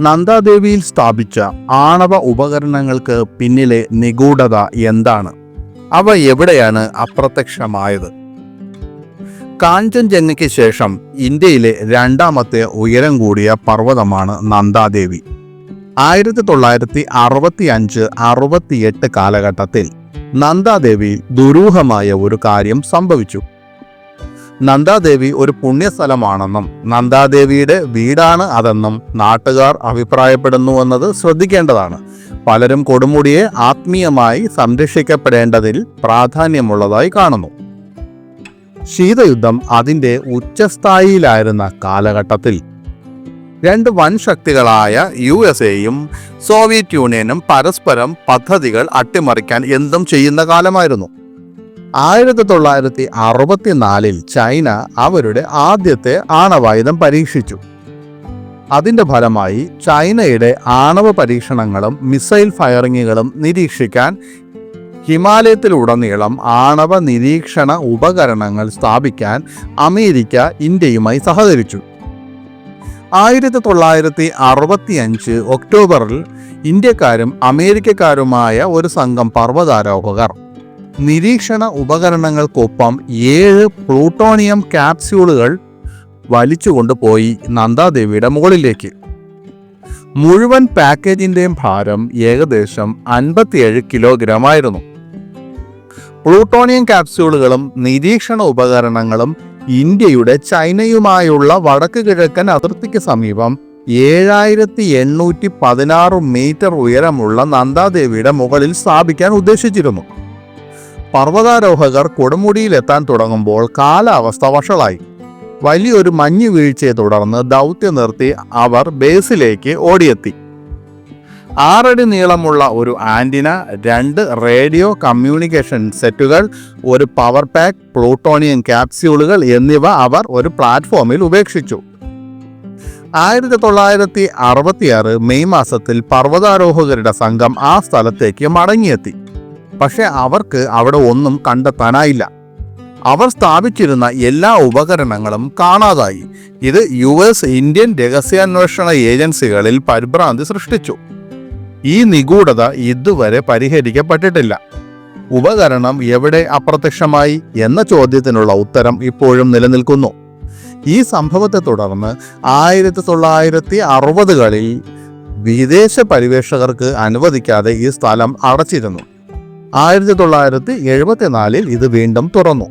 നന്ദാദേവിയിൽ സ്ഥാപിച്ച ആണവ ഉപകരണങ്ങൾക്ക് പിന്നിലെ നിഗൂഢത എന്താണ്? അവ എവിടെയാണ് അപ്രത്യക്ഷമായത്? കാഞ്ചൻജംഗയ്ക്ക് ശേഷം ഇന്ത്യയിലെ രണ്ടാമത്തെ ഉയരം കൂടിയ പർവതമാണ് നന്ദാദേവി. ആയിരത്തി തൊള്ളായിരത്തി അറുപത്തി അഞ്ച് അറുപത്തിയെട്ട് കാലഘട്ടത്തിൽ നന്ദാദേവിയിൽ ദുരൂഹമായ ഒരു കാര്യം സംഭവിച്ചു. നന്ദാദേവി ഒരു പുണ്യസ്ഥലമാണെന്നും നന്ദാദേവിയുടെ വീടാണ് അതെന്നും നാട്ടുകാർ അഭിപ്രായപ്പെടുന്നുവെന്നത് ശ്രദ്ധിക്കേണ്ടതാണ്. പലരും കൊടുമുടിയെ ആത്മീയമായി സംരക്ഷിക്കപ്പെടേണ്ടതിൽ പ്രാധാന്യമുള്ളതായി കാണുന്നു. ശീതയുദ്ധം അതിന്റെ ഉച്ചസ്ഥായിയിലായിരുന്ന കാലഘട്ടത്തിൽ. രണ്ട് വൻ ശക്തികളായ യു എസ് എയും സോവിയറ്റ് യൂണിയനും പരസ്പരം പദ്ധതികൾ അട്ടിമറിക്കാൻ എന്തും ചെയ്യുന്ന കാലമായിരുന്നു. ആയിരത്തി തൊള്ളായിരത്തി അറുപത്തിനാലിൽ ചൈന അവരുടെ ആദ്യത്തെ ആണവായുധം പരീക്ഷിച്ചു. അതിന്റെ ഫലമായി ചൈനയുടെ ആണവ പരീക്ഷണങ്ങളും മിസൈൽ ഫയറിങ്ങുകളും നിരീക്ഷിക്കാൻ ഹിമാലയത്തിലുടനീളം ആണവ നിരീക്ഷണ ഉപകരണങ്ങൾ സ്ഥാപിക്കാൻ അമേരിക്ക ഇന്ത്യയുമായി സഹകരിച്ചു. ആയിരത്തി തൊള്ളായിരത്തി അറുപത്തി അഞ്ച് ഒക്ടോബറിൽ ഇന്ത്യക്കാരും അമേരിക്കക്കാരുമായ ഒരു സംഘം പർവതാരോഹകർ നിരീക്ഷണ ഉപകരണങ്ങൾക്കൊപ്പം ഏഴ് പ്ലൂട്ടോണിയം ക്യാപ്സ്യൂളുകൾ വലിച്ചുകൊണ്ടുപോയി നന്ദാദേവിയുടെ മുകളിലേക്ക്. മുഴുവൻ പാക്കേജിന്റെയും ഭാരം ഏകദേശം അൻപത്തിയേഴ് കിലോഗ്രാം ആയിരുന്നു പ്ലൂട്ടോണിയം ക്യാപ്സ്യൂളുകളും നിരീക്ഷണ ഉപകരണങ്ങളും ഇന്ത്യയുടെ ചൈനയുമായുള്ള വടക്ക് കിഴക്കൻ അതിർത്തിക്ക് സമീപം ഏഴായിരത്തി എണ്ണൂറ്റി പതിനാറ് മീറ്റർ ഉയരമുള്ള നന്ദാദേവിയുടെ മുകളിൽ സ്ഥാപിക്കാൻ ഉദ്ദേശിച്ചിരുന്നു. പർവതാരോഹകർ കൊടുമുടിയിലെത്താൻ തുടങ്ങുമ്പോൾ കാലാവസ്ഥ വഷളായി. വലിയൊരു മഞ്ഞു വീഴ്ചയെ തുടർന്ന് ദൗത്യം നിർത്തി അവർ ബേസിലേക്ക് ഓടിയെത്തി. ആറടി നീളമുള്ള ഒരു ആന്റിന രണ്ട് റേഡിയോ കമ്മ്യൂണിക്കേഷൻ സെറ്റുകൾ ഒരു പവർ പാക്ക് പ്ലൂട്ടോണിയം ക്യാപ്സ്യൂളുകൾ എന്നിവ അവർ ഒരു പ്ലാറ്റ്ഫോമിൽ ഉപേക്ഷിച്ചു. ആയിരത്തി തൊള്ളായിരത്തി അറുപത്തിയാറ് മെയ് മാസത്തിൽ പർവതാരോഹകരുടെ സംഘം ആ സ്ഥലത്തേക്ക് മടങ്ങിയെത്തി. പക്ഷെ അവർക്ക് അവിടെ ഒന്നും കണ്ടെത്താനായില്ല. അവർ സ്ഥാപിച്ചിരുന്ന എല്ലാ ഉപകരണങ്ങളും കാണാതായി. ഇത് യു എസ് ഇന്ത്യൻ രഹസ്യാന്വേഷണ ഏജൻസികളിൽ പരിഭ്രാന്തി സൃഷ്ടിച്ചു. ഈ നിഗൂഢത ഇതുവരെ പരിഹരിക്കപ്പെട്ടിട്ടില്ല. ഉപകരണം എവിടെ അപ്രത്യക്ഷമായി എന്ന ചോദ്യത്തിനുള്ള ഉത്തരം ഇപ്പോഴും നിലനിൽക്കുന്നു. ഈ സംഭവത്തെ തുടർന്ന് ആയിരത്തി തൊള്ളായിരത്തി അറുപതുകളിൽ വിദേശ പരിവേഷകർക്ക് അനുവദിക്കാതെ ഈ സ്ഥലം അടച്ചിരുന്നു. ആയിരത്തി തൊള്ളായിരത്തി എഴുപത്തിനാലിൽ ഇത് വീണ്ടും തുറന്നു.